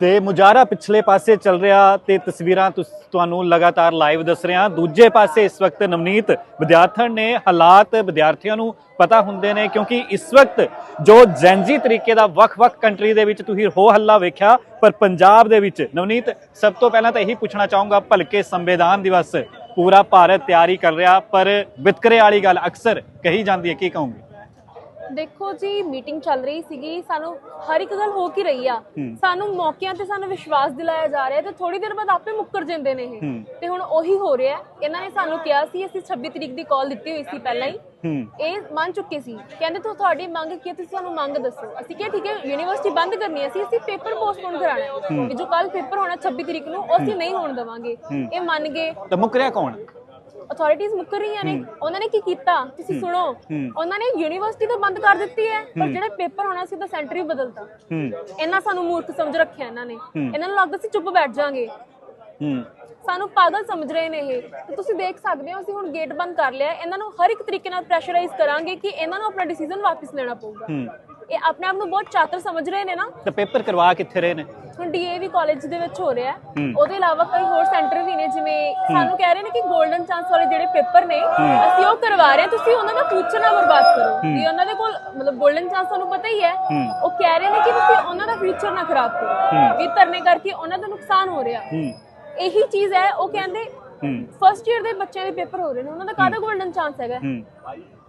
ਤੇ ਮੁਜਾਰਾ ਪਿਛਲੇ ਪਾਸੇ ਚੱਲ ਰਿਹਾ ਤੇ ਤਸਵੀਰਾਂ ਤੁਹਾਨੂੰ ਲਗਾਤਾਰ ਲਾਈਵ ਦੱਸ ਰਿਹਾ। ਦੂਜੇ ਪਾਸੇ ਇਸ ਵਕਤ ਨਵਨੀਤ, ਵਿਦਿਆਰਥਣ ਨੇ ਹਾਲਾਤ ਵਿਦਿਆਰਥੀਆਂ ਨੂੰ ਪਤਾ ਹੁੰਦੇ ਨੇ ਕਿਉਂਕਿ ਇਸ ਵਕਤ ਜੋ ਜੈਨਜੀ ਤਰੀਕੇ ਦਾ ਵੱਖ-ਵੱਖ ਕੰਟਰੀ ਦੇ ਵਿੱਚ ਤੁਸੀਂ ਹੋ ਹੱਲਾ ਵੇਖਿਆ, ਪਰ ਪੰਜਾਬ ਦੇ ਵਿੱਚ, ਨਵਨੀਤ, ਸਭ ਤੋਂ ਪਹਿਲਾਂ ਤਾਂ ਇਹੀ ਪੁੱਛਣਾ ਚਾਹੂੰਗਾ, ਭਲਕੇ ਸੰਵਿਧਾਨ ਦਿਵਸ, ਪੂਰਾ ਭਾਰਤ ਤਿਆਰੀ ਕਰ ਰਿਹਾ, ਪਰ ਵਿਤਕਰੇ ਵਾਲੀ ਗੱਲ ਅਕਸਰ ਕਹੀ ਜਾਂਦੀ ਹੈ, ਕੀ ਕਹੋਗੇ? ਦੇਖੋ ਜੀ ਮੀਟਿੰਗ ਚੱਲ ਰਹੀ ਸੀਗੀ ਸਾਨੂੰ ਹਰ ਇੱਕ ਗੱਲ ਹੋ ਕੀ ਰਹੀ ਆ। ਸਾਨੂੰ ਮੌਕਿਆਂ ਤੇ ਸਾਨੂੰ ਵਿਸ਼ਵਾਸ ਦਿਲਾਇਆ ਜਾ ਰਿਹਾ ਤੇ ਥੋੜੀ ਦੇਰ ਬਾਅਦ ਆਪੇ ਮੁੱਕਰ ਜਾਂਦੇ ਨੇ ਇਹ। ਤੇ ਹੁਣ ਉਹੀ ਹੋ ਰਿਹਾ। ਇਹਨਾਂ ਨੇ ਸਾਨੂੰ ਕਿਹਾ ਸੀ ਅਸੀਂ 26 ਤਰੀਕ ਦੀ ਕਾਲ ਦਿੱਤੀ ਹੋਈ ਸੀ ਪਹਿਲਾਂ ਹੀ। ਇਹ ਮੰਨ ਚੁੱਕੇ ਸੀ। ਕਹਿੰਦੇ ਤੂੰ ਤੁਹਾਡੀ ਮੰਗ ਕੀ ਤੁਸੀਂ ਸਾਨੂੰ ਮੰਗ ਦੱਸੋ। ਅਸੀਂ ਕਿਹਾ ਠੀਕ ਹੈ ਯੂਨੀਵਰਸਿਟੀ ਬੰਦ ਕਰਨੀ ਹੈ। ਅਸੀਂ ਅਸੀਂ ਪੇਪਰ ਪੋਸਟਪੋਨ ਕਰਾਣਾ ਹੈ। ਜੋ ਕੱਲ ਪੇਪਰ ਹੋਣਾ 26 ਤਰੀਕ ਨੂੰ ਉਹ ਅਸੀਂ ਨਹੀਂ ਹੋਣ ਦੇਵਾਂਗੇ। ਇਹ ਮੰਨ ਗਏ। ਤਾਂ ਮੁੱਕਰਿਆ ਕੌਣ? ਅਥਾਰਟੀਆਂ ਮੁੱਕਰ ਰਹੀਆਂ ਨੇ। ਉਹਨਾਂ ਨੇ ਕੀ ਕੀਤਾ? ਤੁਸੀਂ ਸੁਣੋ। ਉਹਨਾਂ ਨੇ ਯੂਨੀਵਰਸਿਟੀ ਤਾਂ ਬੰਦ ਕਰ ਦਿੱਤੀ ਹੈ ਪਰ ਜਿਹੜਾ ਪੇਪਰ ਹੋਣਾ ਸੀ ਉਹਦਾ ਸੈਂਟਰ ਹੀ ਬਦਲਤਾ। ਇਹਨਾਂ ਸਾਨੂੰ ਮੂਰਖ ਸਮਝ ਰੱਖਿਆ ਇਹਨਾਂ ਨੇ। ਇਹਨਾਂ ਨੂੰ ਲੱਗਦਾ ਸੀ ਚੁੱਪ ਬੈਠ ਜਾਾਂਗੇ। ਸਾਨੂੰ ਪਾਗਲ ਸਮਝ ਰਹੇ ਨੇ ਇਹ। ਤੇ ਤੁਸੀਂ ਦੇਖ ਸਕਦੇ ਹੋ ਅਸੀਂ ਹੁਣ ਗੇਟ ਬੰਦ ਕਰ ਲਿਆ। ਇਹਨਾਂ ਨੂੰ ਹਰ ਇੱਕ ਤਰੀਕੇ ਨਾਲ ਪ੍ਰੈਸ਼ਰਾਈਜ਼ ਕਰਾਂਗੇ ਕਿ ਇਹਨਾਂ ਨੂੰ ਆਪਣਾ ਡਿਸੀਜਨ ਵਾਪਸ ਲੈਣਾ ਪਊਗਾ। ਇਹ ਆਪਣੇ ਆਪ ਨੂੰ ਬਹੁਤ ਚਾਤਰ ਸਮਝ ਰਹੇ ਨੇ ਨਾ। ਤਾਂ ਪੇਪਰ ਕਰਵਾ ਕਿੱਥੇ ਰਹੇ ਨੇ? ਹੁਣ ਡੀਏਵੀ ਕਾਲਜ ਦੇ ਵਿੱਚ ਹੋ ਰਿਹਾ ਉਹਦੇ ਇਲਾਵਾ ਕਈ ਹੋਰ ਸੈਂਟਰ ਵੀ ਨੇ ਜਿਵੇਂ ਸਾਨੂੰ ਕਹਿ ਰਹੇ ਨੇ ਕਿ 골ਡਨ ਚਾਂਸ ਵਾਲੇ ਜਿਹੜੇ ਪੇਪਰ ਨੇ ਅਸੀਂ ਉਹ ਕਰਵਾ ਰਹੇ ਤੁਸੀਂ ਉਹਨਾਂ ਦਾ ਫਿਊਚਰ ਬਰਬਾਦ ਕਰੋ। ਇਹ ਉਹਨਾਂ ਦੇ ਕੋਲ ਮਤਲਬ 골ਡਨ ਚਾਂਸ ਤੁਹਾਨੂੰ ਪਤਾ ਹੀ ਹੈ। ਉਹ ਕਹਿ ਰਹੇ ਨੇ ਕਿ ਤੁਸੀਂ ਉਹਨਾਂ ਦਾ ਫਿਊਚਰ ਨਾ ਖਰਾਬ ਕਰੋ। ਇਹ ਤਰਨੇ ਕਰਕੇ ਉਹਨਾਂ ਦਾ ਨੁਕਸਾਨ ਹੋ ਰਿਹਾ। ਇਹੀ ਚੀਜ਼ ਹੈ ਉਹ ਕਹਿੰਦੇ ਫਸਟ ਈਅਰ ਦੇ ਬੱਚਿਆਂ ਦੇ ਪੇਪਰ ਹੋ ਰਹੇ ਨੇ। ਉਹਨਾਂ ਦਾ ਕਾਹਦਾ 골ਡਨ ਚਾਂਸ ਹੈਗਾ?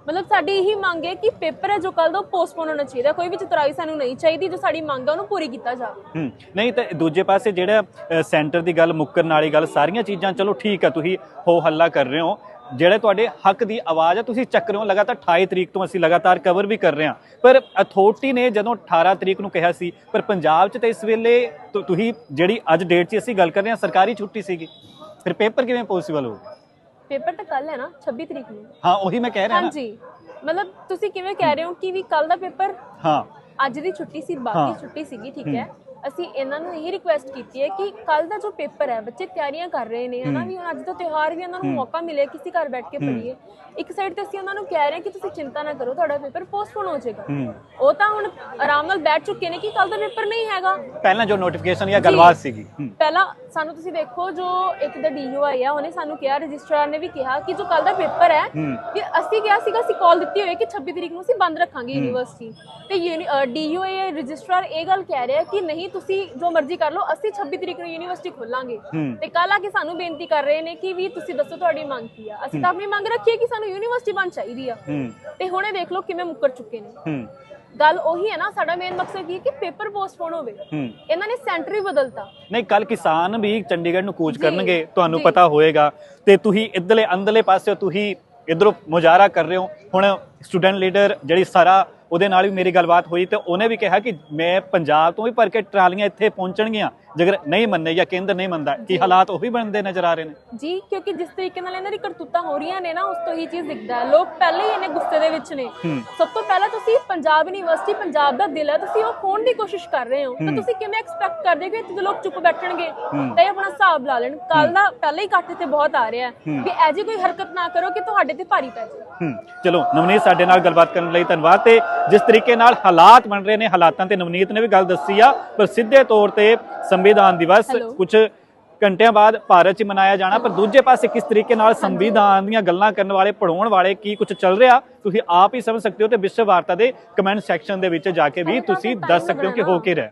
ਮਤਲਬ ਸਾਡੀ ਇਹੀ ਮੰਗ ਹੈ ਕਿ ਪੇਪਰ ਹੈ ਜੋ ਕੱਲ ਦਾ ਪੋਸਟਪੋਨ ਹੋਣਾ ਚਾਹੀਦਾ, ਕੋਈ ਵੀ ਚਤਰਾਈ ਸਾਨੂੰ ਨਹੀਂ ਚਾਹੀਦੀ, ਜੋ ਸਾਡੀ ਮੰਗ ਹੈ ਉਹਨੂੰ ਪੂਰੀ ਕੀਤਾ ਜਾਵੇ ਨਹੀਂ ਤਾਂ ਦੂਜੇ ਪਾਸੇ ਜਿਹੜਾ ਸੈਂਟਰ ਦੀ ਗੱਲ, ਮੁੱਕਰਨ ਵਾਲੀ ਗੱਲ, ਸਾਰੀਆਂ ਚੀਜ਼ਾਂ, ਚਲੋ ਠੀਕ ਆ, ਤੁਸੀਂ ਹੋ ਹੱਲਾ ਕਰ ਰਹੇ ਹੋ। ਜਿਹੜੇ ਤੁਹਾਡੇ ਹੱਕ ਦੀ ਆਵਾਜ਼ ਆ, ਤੁਸੀਂ ਚੱਕ ਰਹੇ ਹੋ, ਲਗਾਤਾਰ 28 ਤਰੀਕ ਤੋਂ ਅਸੀਂ ਲਗਾਤਾਰ ਕਵਰ ਵੀ ਕਰ ਰਹੇ ਹਾਂ। ਪਰ ਅਥਾਰਟੀ ਨੇ ਜਦੋਂ 18 ਤਰੀਕ ਨੂੰ ਕਿਹਾ ਸੀ, ਪਰ ਪੰਜਾਬ 'ਚ ਤਾਂ ਇਸ ਵੇਲੇ ਤੁਸੀਂ ਜਿਹੜੀ ਅੱਜ ਡੇਟ 'ਚ ਅਸੀਂ ਗੱਲ ਕਰ ਰਹੇ ਹਾਂ, ਸਰਕਾਰੀ ਛੁੱਟੀ ਸੀਗੀ। ਫਿਰ ਪੇਪਰ ਕਿਵੇਂ ਪੋਸੀਬਲ ਹੋਊਗਾ? ਪੇਪਰ ਤਾਂ ਕੱਲ ਹੈ ਨਾ 26 ਤਰੀਕ ਨੂੰ। ਹਾਂ ਉਹੀ ਮੈਂ ਕਹਿ ਰਿਹਾ ਹਾਂਜੀ। ਮਤਲਬ ਤੁਸੀਂ ਕਿਵੇਂ ਕਹਿ ਰਹੇ ਹੋ ਕਿ ਵੀ ਕੱਲ ਦਾ ਪੇਪਰ? ਹਾਂ। ਅੱਜ ਦੀ ਛੁੱਟੀ ਸੀ। ਬਾਕੀ ਛੁੱਟੀ ਸੀਗੀ ਠੀਕ ਹੈ। ਅਸੀਂ ਇਹਨਾਂ ਨੂੰ ਇਹ ਰਿਕੁਐਸਟ ਕੀਤੀ ਹੈ ਕਿ ਕੱਲ ਦਾ ਜੋ ਪੇਪਰ ਹੈ ਬੱਚੇ ਤਿਆਰੀਆਂ ਕਰ ਰਹੇ ਨੇ ਹਨਾ? ਵੀ ਹੁਣ ਅੱਜ ਦਾ ਤਿਉਹਾਰ ਵੀ ਇਹਨਾਂ ਨੂੰ ਮੌਕਾ ਮਿਲੇ ਕਿਸੇ ਘਰ ਬੈਠ ਕੇ ਪੜ੍ਹੀਏ। ਇੱਕ ਸਾਈਡ ਤੇ ਅਸੀਂ ਉਹਨਾਂ ਨੂੰ ਕਹਿ ਰਹੇ ਹਾਂ ਕਿ ਤੁਸੀਂ ਚਿੰਤਾ ਨਾ ਕਰੋ ਤੁਹਾਡਾ ਪੇਪਰ ਪੋਸਟਪੋਨ ਹੋ ਜਾਏਗਾ। ਉਹ ਤਾਂ ਹੁਣ ਆਰਾਮ ਨਾਲ ਬੈਠ ਚੁੱਕੇ ਨੇ ਕਿ ਕੱਲ ਦਾ ਪੇਪਰ ਨਹੀਂ ਹੈਗਾ। ਪਹਿਲਾਂ ਜੋ ਨੋਟੀਫਿਕੇਸ਼ਨ ਜਾਂ ਗੱਲਬਾਤ ਸੀਗੀ ਪਹਿਲਾਂ ਸਾਨੂੰ ਤੁਸੀਂ ਦੇਖੋ ਜੋ ਇੱਕ ਦਾ ਡੀਯੂ ਆਈ ਆ ਉਹਨੇ ਸਾਨੂੰ ਕਿਹਾ ਰਜਿਸਟਰਾਰ ਨੇ ਵੀ ਕਿਹਾ ਕਿ ਜੋ ਕੱਲ ਦਾ ਪੇਪਰ ਹੈ। ਕਿ ਅਸੀਂ ਕਿਹਾ ਸੀਗਾ ਅਸੀਂ ਕਾਲ ਦਿੱਤੀ ਹੋਈ ਹੈ ਕਿ 26 ਤਰੀਕ ਨੂੰ ਅਸੀਂ ਬੰਦ ਰੱਖਾਂਗੇ ਯੂਨੀਵਰਸਿਟੀ ਤੇ ਡੀਯੂ ਇਹ ਰਜਿਸਟਰਾਰ ਇਹ ਗੱਲ ਕਹਿ ਰਿਹਾ ਕਿ ਨਹੀਂ ਤੁਸੀਂ ਜੋ ਮਰਜ਼ੀ ਕਰ ਲਓ ਅਸੀਂ 26 ਤਰੀਕ ਨੂੰ ਯੂਨੀਵਰਸਿਟੀ ਖੋਲਾਂਗੇ। ਤੇ ਕੱਲ ਆ ਕੇ ਸਾਨੂੰ ਬੇਨਤੀ ਕਰ ਰਹੇ ਨੇ ਕਿ ਵੀ ਤੁਸੀਂ ਦੱਸੋ ਤੁਹਾਡੀ ਮੰਗ ਕੀ ਆ। ਅਸੀਂ ਤਾਂ ਆਪਣੀ ਮੰਗ ਰੱਖੀ ਹੈ ਕਿ ਸਾਨੂੰ ਯੂਨੀਵਰਸਿਟੀ ਬੰਦ ਚਾਹੀਦੀ ਆ। ਤੇ ਹੁਣੇ ਦੇਖ ਲਓ ਕਿਵੇਂ ਮੁੱਕਰ ਚੁੱਕੇ ਨੇ। ਗੱਲ ਉਹੀ ਹੈ ਨਾ ਸਾਡਾ ਮੇਨ ਮਕਸਦ ਕੀ ਹੈ ਕਿ ਪੇਪਰ ਪੋਸਟਪੋਨ ਹੋਵੇ। ਇਹਨਾਂ ਨੇ ਸੈਂਟਰ ਹੀ ਬਦਲਤਾ। ਨਹੀਂ ਕੱਲ ਕਿਸਾਨ ਵੀ ਚੰਡੀਗੜ੍ਹ ਨੂੰ ਕੂਚ ਕਰਨਗੇ ਤੁਹਾਨੂੰ। ਪਤਾ ਹੋਏਗਾ। ਤੇ ਤੁਸੀਂ ਇਧਰਲੇ ਅੰਦਰਲੇ ਪਾਸੇ ਤੁਸੀਂ ਇਧਰੋਂ ਮੁਜ਼ਾਹਰਾ ਕਰ ਰਹੇ ਹੋ। ਹੁਣ ਸਟੂਡੈਂਟ ਲੀਡਰ ਜਿਹੜੀ ਸਾਰਾ ਉਹਦੇ ਨਾਲ ਵੀ ਮੇਰੀ ਗੱਲਬਾਤ ਹੋਈ ਤੇ ਉਹਨੇ ਵੀ ਕਿਹਾ ਕਿ ਮੈਂ ਪੰਜਾਬ ਤੋਂ ਵੀ ਭਰ ਕੇ ਟਰਾਲੀਆਂ ਇੱਥੇ ਪਹੁੰਚਣਗੀਆਂ। ਜੇਕਰ ਨਹੀਂ ਮੰਨੇ ਜਾਂ ਕੇਂਦਰ ਨਹੀਂ ਮੰਨਦਾ ਕੀ ਹਾਲਾਤ ਉਹ ਵੀ ਬਣਦੇ ਨਜ਼ਰ ਆ ਰਹੇ ਨੇ? ਜੀ ਕਿਉਂਕਿ ਜਿਸ ਤਰੀਕੇ ਨਾਲ ਇਹਨਾਂ ਦੀ ਕਰਤੂਤਾਂ ਹੋ ਰਹੀਆਂ ਨੇ ਨਾ ਉਸ ਤੋਂ ਹੀ ਚੀਜ਼ ਦਿਖਦਾ ਲੋਕ ਪਹਿਲੇ ਹੀ ਇਹਨੇ ਗੁੱਸੇ ਦੇ ਵਿੱਚ ਨੇ। ਸਭ ਤੋਂ ਪਹਿਲਾਂ ਤੁਸੀਂ ਪੰਜਾਬ ਯੂਨੀਵਰਸਿਟੀ ਪੰਜਾਬ ਦਾ ਦਿਲ ਹੈ ਤੁਸੀਂ ਉਹ ਖੋਣ ਦੀ ਕੋਸ਼ਿਸ਼ ਕਰ ਰਹੇ ਹੋ। ਤਾਂ ਤੁਸੀਂ ਕਿਵੇਂ ਐਕਸਪੈਕਟ ਕਰਦੇ ਹੋ ਕਿ ਇੱਥੇ ਲੋਕ ਚੁੱਪ ਬੈਠਣਗੇ? ਤਾਂ ਇਹ ਆਪਣਾ ਹਿਸਾਬ ਲਾ ਲੈਣ। ਕੱਲ ਦਾ ਪਹਿਲਾਂ ਹੀ ਇਕੱਠ ਤੇ ਬਹੁਤ ਆ ਰਿਹਾ ਹੈ ਵੀ ਐਜੀ ਕੋਈ ਹਰਕਤ ਨਾ ਕਰੋ ਕਿ ਤੁਹਾਡੇ ਤੇ ਭਾਰੀ ਪੈ ਹੂੰ। ਚਲੋ ਨਵਨੀਤ ਸਾਡੇ ਨਾਲ ਗੱਲਬਾਤ ਕਰਨ ਲਈ ਧੰਨਵਾਦ ਤੇ ਜਿਸ ਤਰੀਕੇ ਨਾਲ ਹਾਲਾਤ ਬਣ ਰਹੇ ਨੇ ਹਾਲਾਤਾਂ ਤੇ ਨਵਨੀਤ ਨੇ ਵੀ ਗੱਲ ਦੱਸੀ ਆ ਪਰ ਸਿੱਧੇ ਤੌਰ ਤੇ ਸੰਵਿਧਾਨ ਦਿਵਸ. ਕੁਝ ਘੰਟਿਆਂ ਬਾਅਦ ਭਾਰਤ 'ਚ ਮਨਾਇਆ ਜਾਣਾ ਪਰ ਦੂਜੇ ਪਾਸੇ ਕਿਸ ਤਰੀਕੇ ਨਾਲ ਸੰਵਿਧਾਨ ਦੀਆਂ ਗੱਲਾਂ ਕਰਨ ਵਾਲੇ ਪੜਾਉਣ ਵਾਲੇ ਕੀ ਕੁਝ ਚੱਲ ਰਿਹਾ ਤੁਸੀਂ ਆਪ ਹੀ ਸਮਝ ਸਕਦੇ ਹੋ ਤੇ ਵਿਸ਼ਵ ਵਾਰਤਾ ਦੇ ਕਮੈਂਟ ਸੈਕਸ਼ਨ ਦੇ ਵਿੱਚ ਜਾ ਕੇ ਵੀ ਤੁਸੀਂ ਦੱਸ ਸਕਦੇ ਹੋ ਕਿ ਹੋ ਕੀ ਰਿਹਾ।